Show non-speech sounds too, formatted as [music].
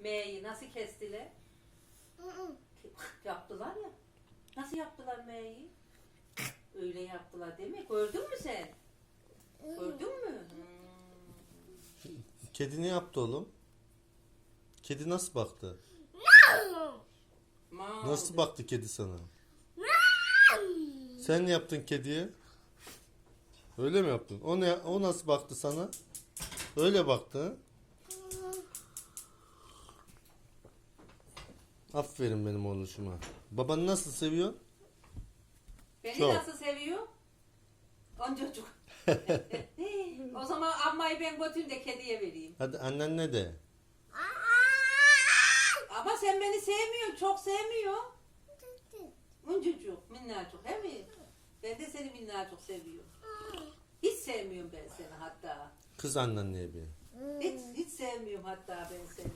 M'yi nasıl kestiler? Yaptılar ya. Nasıl yaptılar M'yi? Öyle yaptılar değil mi? Gördün mü sen? Gördün mü? Hmm. Kedi ne yaptı oğlum? Kedi nasıl baktı? Nasıl baktı kedi sana? Sen ne yaptın kediye? Öyle mi yaptın? O ne o nasıl baktı sana? Öyle baktı. Aferin benim oğluşuma. Babanı nasıl seviyor? Beni Çok. nasıl seviyor? Oncacık. [laughs] o zaman ammayı ben götüreyim de kediye vereyim. Hadi annen ne de? Ama sen beni sevmiyorsun, çok sevmiyor. Uncucuk, minnacık, he mi? Ben de seni minnacık seviyorum. Hiç sevmiyorum ben seni hatta. Kız annen ne bir? Hiç, hiç sevmiyorum hatta ben seni.